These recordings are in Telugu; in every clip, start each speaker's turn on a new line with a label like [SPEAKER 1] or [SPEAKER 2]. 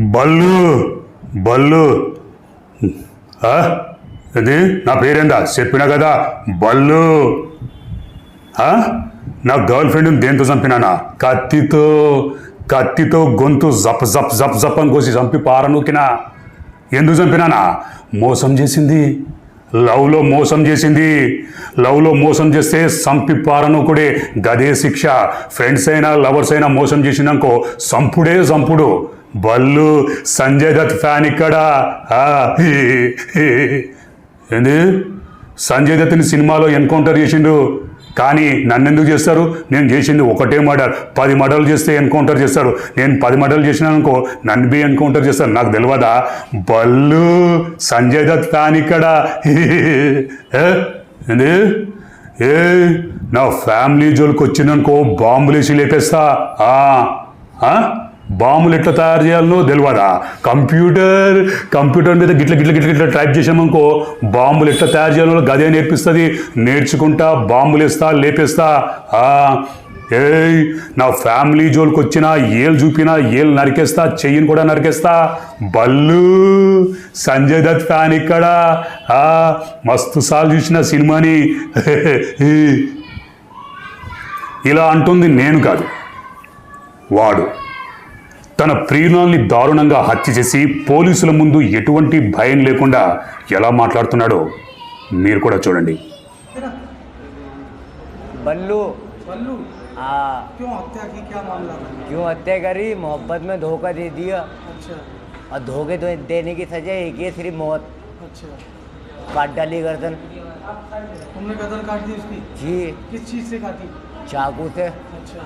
[SPEAKER 1] బల్లు బల్లు. అది ఇది నా పేరేందా? చెప్పినా కదా. బల్లు. నా గర్ల్ ఫ్రెండ్ దేంతో చంపినానా? కత్తితో కత్తితో గొంతు జప్ జప్ జప్ జప్ అని కోసి చంపి పారనూకినా ఎందుకు చంపినానా? మోసం చేసింది. లవ్లో మోసం చేసింది. లవ్లో మోసం చేస్తే సంపి కూడా గదే శిక్ష. ఫ్రెండ్స్ అయినా లవర్స్ అయినా మోసం చేసిందనుకో సంపుడే సంపుడు. బల్లు సంజయ్ దత్ ఫ్యాన్ ఇక్కడ. ఏంది? సంజయ్ దత్ని సినిమాలో ఎన్కౌంటర్ చేసిండు. కానీ నన్ను ఎందుకు చేస్తారు? నేను చేసింది ఒకటే మర్డర్. పది మర్డర్లు చేస్తే ఎన్కౌంటర్ చేస్తారు నేను పది మర్డర్లు చేసినాను అనుకో నన్ను బి ఎన్కౌంటర్ చేస్తారు నాకు తెలియదా బల్లు సంజయ్ దత్ ఫ్యాన్ ఏ? ఏంది? ఏ? నా ఫ్యామిలీ జోలికి వచ్చిందనుకో బాంబులేసి లేపేస్తా. ఆ? బాంబులు ఎట్లా తయారు చేయాలనో తెలియదా కంప్యూటర్ కంప్యూటర్ మీద గిట్ల గిట్ల గిట్ల గిట్ల టైప్ చేసామనుకో బాంబులు ఎట్లా తయారు చేయాలో గదే నేర్పిస్తుంది. నేర్చుకుంటా బాంబులు వేస్తా లేపేస్తా. ఆ, ఏయ్ నా ఫ్యామిలీ జోలికి వచ్చినా ఏళ్ళు చూపినా ఏళ్ళు నరికేస్తా చెయ్యిని కూడా నరికేస్తా. బల్లు సంజయ్ దత్ ఫ్యాన్ ఇక్కడ. ఆ, మస్తు సార్లు చూసిన సినిమాని. ఇలా అంటుంది నేను కాదు వాడు. తన ప్రియురాల్ని దారుణంగా హత్య చేసి పోలీసుల ముందు ఎటువంటి భయం లేకుండా ఎలా మాట్లాడుతున్నాడో మీరు కూడా చూడండి
[SPEAKER 2] बल्लू
[SPEAKER 3] बल्लू
[SPEAKER 2] हाँ
[SPEAKER 3] क्यों हत्या की क्या मामला था
[SPEAKER 2] क्यों हत्या करी मोहब्बत में धोखा दे दिया
[SPEAKER 3] अच्छा
[SPEAKER 2] और धोखे दो देने की सजा एक ही है, सिर्फ मौत
[SPEAKER 3] अच्छा
[SPEAKER 2] काट डाली गर्दन
[SPEAKER 3] तुमने गदर काट दी उसकी
[SPEAKER 2] जी
[SPEAKER 3] किस चीज़ से काटी
[SPEAKER 2] चाकू से
[SPEAKER 3] अच्छा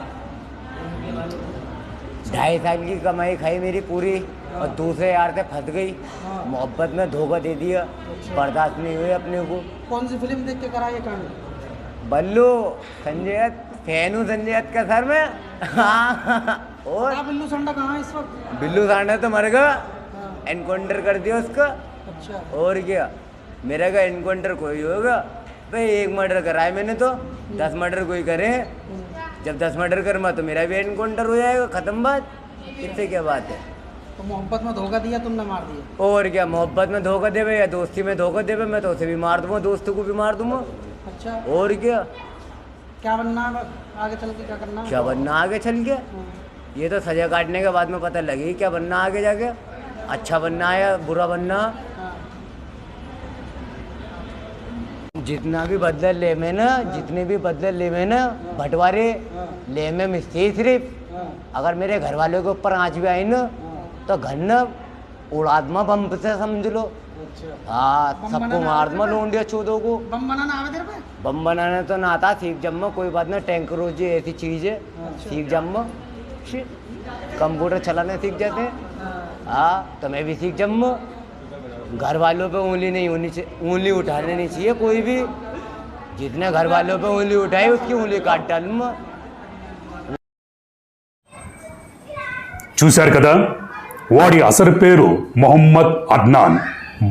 [SPEAKER 2] ढाई साल की कमाई खाई मेरी पूरी और दूसरे यार से फंस गई।
[SPEAKER 3] हाँ।
[SPEAKER 2] मोहब्बत में धोखा दे दिया बर्दाश्त नहीं हुई अपने को।
[SPEAKER 3] कौन सी फ़िल्म देख के करा ये कांड
[SPEAKER 2] बल्लू संजय फ़ैन हूँ संजय दत्त का सर में। हाँ। और
[SPEAKER 3] बिल्लू संडा कहाँ है इस वक्त?
[SPEAKER 2] बिल्लू सांडा तो मर गया।
[SPEAKER 3] हाँ,
[SPEAKER 2] एनकाउंटर कर दिया उसका।
[SPEAKER 3] अच्छा।
[SPEAKER 2] और क्या? मेरा का एनकाउंटर कोई होगा? भाई एक मर्डर करा है मैंने तो। दस मर्डर कोई करे जब दस मर्डर करूँगा तो मेरा भी एनकाउंटर हो जाएगा ख़त्म बात। इससे क्या बात है?
[SPEAKER 3] तो मोहब्बत में धोखा दिया तुमने मार दिया।
[SPEAKER 2] और क्या मोहब्बत में धोखा देवे या दोस्ती में धोखा देवे? मैं तो उसे भी मार दूँगा दोस्तों को भी मार दूँगा।
[SPEAKER 3] अच्छा।
[SPEAKER 2] और क्या?
[SPEAKER 3] क्या बनना आगे चल के क्या करना?
[SPEAKER 2] क्या बनना आगे चल के?
[SPEAKER 3] हाँ,
[SPEAKER 2] ये तो सजा काटने के बाद में पता लगी क्या बनना आगे जाके। अच्छा बनना है या बुरा बनना
[SPEAKER 3] हाँ,
[SPEAKER 2] जितना भी बदले ले में ना जितने भी बदले ले में ना बंटवारे ले में मिस्त्री सिर्फ़
[SPEAKER 3] हाँ,
[SPEAKER 2] अगर मेरे घर वालों के ऊपर आँच भी आई ना तो घर न उड़ादमा बम से समझ लो।
[SPEAKER 3] अच्छा।
[SPEAKER 2] हाँ सबको मार दूँगा
[SPEAKER 3] है?
[SPEAKER 2] लोंडिया चौदह को।
[SPEAKER 3] बम बनाना आवे तेरे पे?
[SPEAKER 2] बम बनाने तो ना आता सीख जम्मा कोई बात ना टैंक रोजी ऐसी चीज़ है।
[SPEAKER 3] अच्छा।
[SPEAKER 2] सीख जम्मा। कंप्यूटर चलाने सीख जाते हैं।
[SPEAKER 3] हाँ,
[SPEAKER 2] हाँ तो मैं भी सीख जम्मा। घर वालों पे उंगली नहीं होनी चाहिए उंगली उठाने नहीं चाहिए कोई भी जितने घर वालों पे उंगली उठाई उसकी उंगली काट डालूंगा
[SPEAKER 1] చూశారు కదా వాడి అసలు పేరు మొహమ్మద్ అద్నాన్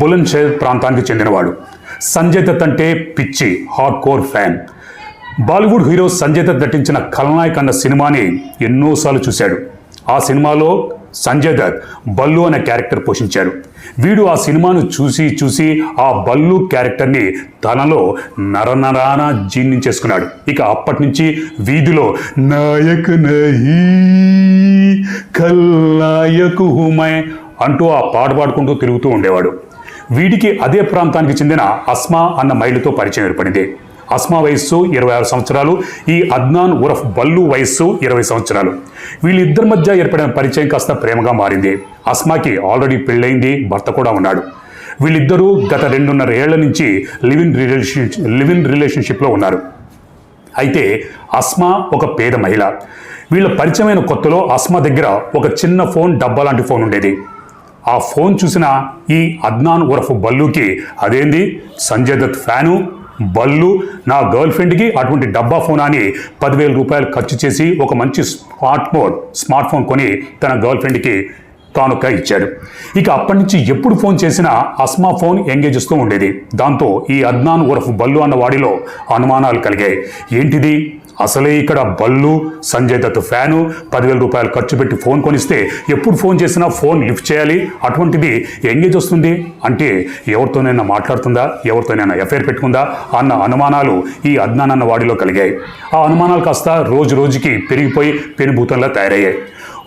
[SPEAKER 1] బులంద్ షహర్ ప్రాంతానికి చెందినవాడు సంజయ్ దత్ అంటే పిచ్చి hard core fan Bollywood hero Sanjay Dutt నటించిన ఖల్నాయక్ అన్న సినిమాని ఎన్నోసార్లు చూశాడు ఆ సినిమాలో సంజయ్ దత్ బల్లు అనే క్యారెక్టర్ పోషించాడు వీడు ఆ సినిమాను చూసి చూసి ఆ బల్లు క్యారెక్టర్ని తనలో నరనరాన జీర్ణించేసుకున్నాడు. ఇక అప్పటి నుంచి వీధిలో నాయక్ నహీ ఖల్నాయక్ హుమై అంటూ ఆ పాట పాడుకుంటూ తిరుగుతూ ఉండేవాడు. వీడికి అదే ప్రాంతానికి చెందిన అస్మా అన్న మహిళతో పరిచయం ఏర్పడింది. అస్మా వయస్సు ఇరవై ఆరు సంవత్సరాలు ఈ అద్నాన్ ఉరఫ్ బల్లు వయస్సు ఇరవై సంవత్సరాలు. వీళ్ళిద్దరి మధ్య ఏర్పడిన పరిచయం కాస్త ప్రేమగా మారింది. అస్మాకి ఆల్రెడీ పెళ్ళైంది భర్త కూడా ఉన్నాడు. వీళ్ళిద్దరూ గత రెండున్నర ఏళ్ళ నుంచి లివ్ రిలేషన్ లివ్ ఇన్ రిలేషన్షిప్లో ఉన్నారు. అయితే అస్మా ఒక పేద మహిళ. వీళ్ళ పరిచయమైన కొత్తలో అస్మా దగ్గర ఒక చిన్న ఫోన్ డబ్బా లాంటి ఫోన్ ఉండేది. ఆ ఫోన్ చూసిన ఈ అద్నాన్ ఉరఫ్ బల్లుకి అదేంది? సంజయ్ దత్ ఫ్యాను బల్లు నా గర్ల్ ఫ్రెండ్కి అటువంటి డబ్బా ఫోన్ అని పదివేల రూపాయలు ఖర్చు చేసి ఒక మంచి స్మార్ట్ ఫోన్ స్మార్ట్ ఫోన్ కొని తన గర్ల్ ఫ్రెండ్కి కానుక ఇచ్చాడు. ఇక అప్పటి నుంచి ఎప్పుడు ఫోన్ చేసినా అస్మా ఫోన్ ఎంగేజ్ ఇస్తూ ఉండేది. దాంతో ఈ అద్నాన్ ఉరఫ్ బల్లు అన్న వాడిలో అనుమానాలు కలిగాయి. ఏంటిది? అసలే ఇక్కడ బల్లు సంజయ్ దత్ ఫ్యాను పదివేల రూపాయలు ఖర్చు పెట్టి ఫోన్ కొనిస్తే ఎప్పుడు ఫోన్ చేసినా ఫోన్ లిఫ్ట్ చేయాలి. అటువంటిది ఎంగేజ్ వస్తుంది. అంటే ఎవరితోనైనా మాట్లాడుతుందా? ఎవరితోనైనా ఎఫ్ఐఆర్ పెట్టుకుందా? అన్న అనుమానాలు ఈ అజ్ఞాన్ అన్న వాడిలో కలిగాయి. ఆ అనుమానాలు కాస్త రోజు రోజుకి పెరిగిపోయి పెనుభూతంలా తయారయ్యాయి.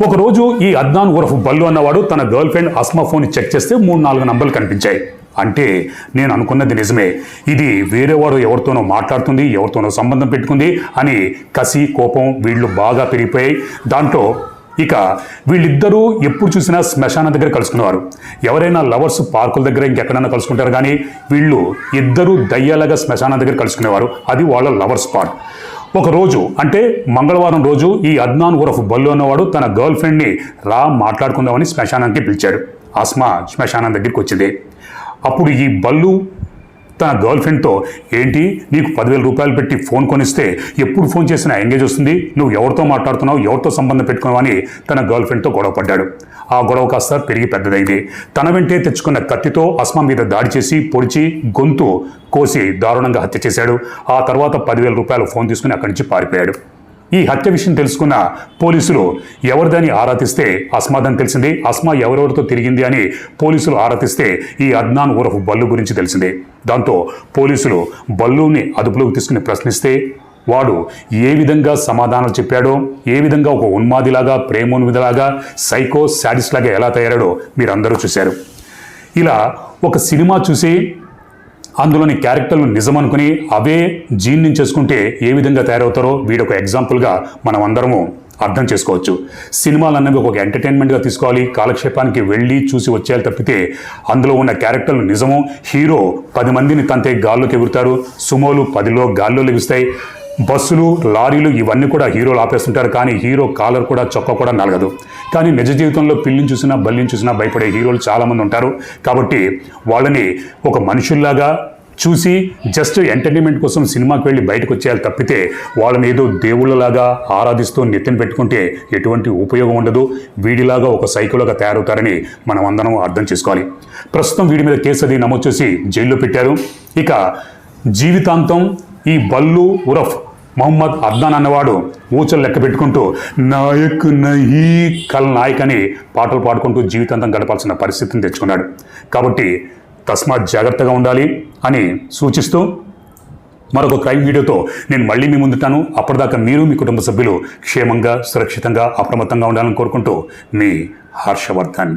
[SPEAKER 1] ఒకరోజు ఈ అద్నాన్ ఉరఫ్ బల్లు అన్నవాడు తన girlfriend Asma phone check చేస్తే మూడు నాలుగు నంబర్లు కనిపించాయి. అంటే నేను అనుకున్నది నిజమే. ఇది వేరేవాడు ఎవరితోనో మాట్లాడుతుంది ఎవరితోనో సంబంధం పెట్టుకుంది అని కసి కోపం వీళ్ళు బాగా పెరిగిపోయాయి. దాంట్లో ఇక వీళ్ళిద్దరూ ఎప్పుడు చూసినా శ్మశానం దగ్గర కలుసుకునేవారు. ఎవరైనా లవర్స్ పార్కుల దగ్గర ఇంకెక్కడైనా కలుసుకుంటారు కానీ వీళ్ళు ఇద్దరూ దయ్యాలగా శ్మశానం దగ్గర కలుసుకునేవారు. అది వాళ్ళ లవర్స్ పార్క్. ఒక రోజు అంటే మంగళవారం రోజు ఈ అద్నాన్ ఉరఫ్ బల్లు అన్నవాడు తన గర్ల్ ఫ్రెండ్ని రా మాట్లాడుకుందామని శ్మశానానికి పిలిచాడు. ఆస్మా శ్మశానం దగ్గరికి వచ్చింది. అప్పుడు ఈ బల్లు తన గర్ల్ ఫ్రెండ్తో ఏంటి? నీకు పదివేల రూపాయలు పెట్టి ఫోన్ కొనిస్తే ఎప్పుడు ఫోన్ చేసినా ఎంగేజ్ వస్తుంది? నువ్వు ఎవరితో మాట్లాడుతున్నావు? ఎవరితో సంబంధం పెట్టుకున్నావు? అని తన గర్ల్ ఫ్రెండ్తో గొడవ పడ్డాడు. ఆ గొడవ కాస్త పెరిగి పెద్దదైంది. తన వెంటే తెచ్చుకున్న కత్తితో అస్మా మీద దాడి చేసి పొడిచి గొంతు కోసి దారుణంగా హత్య చేశాడు. ఆ తర్వాత పదివేల రూపాయలు ఫోన్ తీసుకుని అక్కడి నుంచి పారిపోయాడు. ఈ హత్య విషయం తెలుసుకున్న పోలీసులు ఎవరిదని ఆరాధిస్తే అస్మాదని తెలిసింది అస్మా ఎవరెవరితో తిరిగింది అని పోలీసులు ఆరాధిస్తే ఈ అద్నాన్ ఉరఫ్ బల్లు గురించి తెలిసింది. దాంతో పోలీసులు బల్లుని అదుపులోకి తీసుకుని ప్రశ్నిస్తే వాడు ఏ విధంగా సమాధానాలు చెప్పాడో ఏ విధంగా ఒక ఉన్మాదిలాగా ప్రేమోన్మిదిలాగా సైకో శాడిస్ట్ లాగా ఎలా తయారాడో మీరందరూ చూశారు. ఇలా ఒక సినిమా చూసి అందులోని క్యారెక్టర్లు నిజమనుకుని అవే జీర్ణించేసుకుంటే ఏ విధంగా తయారవుతారో వీడొక ఎగ్జాంపుల్గా మనం అందరము అర్థం చేసుకోవచ్చు. సినిమాలు అన్నవి ఒక ఎంటర్టైన్మెంట్గా తీసుకోవాలి కాలక్షేపానికి వెళ్ళి చూసి వచ్చేయాలి తప్పితే అందులో ఉన్న క్యారెక్టర్లు నిజము. హీరో పది మందిని తంతే గాల్లోకి ఎగురుతారు సుమోలు పదిలో గాల్లో లెగుస్తాయి. బస్సులు లారీలు ఇవన్నీ కూడా హీరోలు ఆపేస్తుంటారు. కానీ హీరో కాలర్ కూడా చొక్కా కూడా నలగదు. కానీ నిజ జీవితంలో పిల్లిని చూసినా బల్లిని చూసినా భయపడే హీరోలు చాలామంది ఉంటారు. కాబట్టి వాళ్ళని ఒక మనుషుల్లాగా చూసి జస్ట్ ఎంటర్టైన్మెంట్ కోసం సినిమాకి వెళ్ళి బయటకు వచ్చేయాలి తప్పితే వాళ్ళని ఏదో దేవుళ్ళలాగా ఆరాధిస్తూ నెత్తిన పెట్టుకుంటే ఎటువంటి ఉపయోగం ఉండదు. వీడిలాగా ఒక సైకోలాగా తయారవుతారని మనం అందరం అర్థం చేసుకోవాలి. ప్రస్తుతం వీడి మీద కేసు అది నమోదు చేసి జైల్లో పెట్టారు. ఇక జీవితాంతం ఈ బల్లు ఉరఫ్ మొహమ్మద్ అద్నాన్ అన్నవాడు ఊచలు లెక్క పెట్టుకుంటూ నాయక్ నహీ కల్ నాయక్ అని పాటలు పాడుకుంటూ జీవితాంతం గడపాల్సిన పరిస్థితిని తెచ్చుకున్నాడు. కాబట్టి తస్మాత్ జాగ్రత్తగా ఉండాలి అని సూచిస్తూ మరొక క్రైమ్ వీడియోతో నేను మళ్ళీ మీ ముందుంటాను. అప్పటిదాకా మీరు మీ కుటుంబ సభ్యులు క్షేమంగా సురక్షితంగా అప్రమత్తంగా ఉండాలని కోరుకుంటూ మీ హర్షవర్ధన్.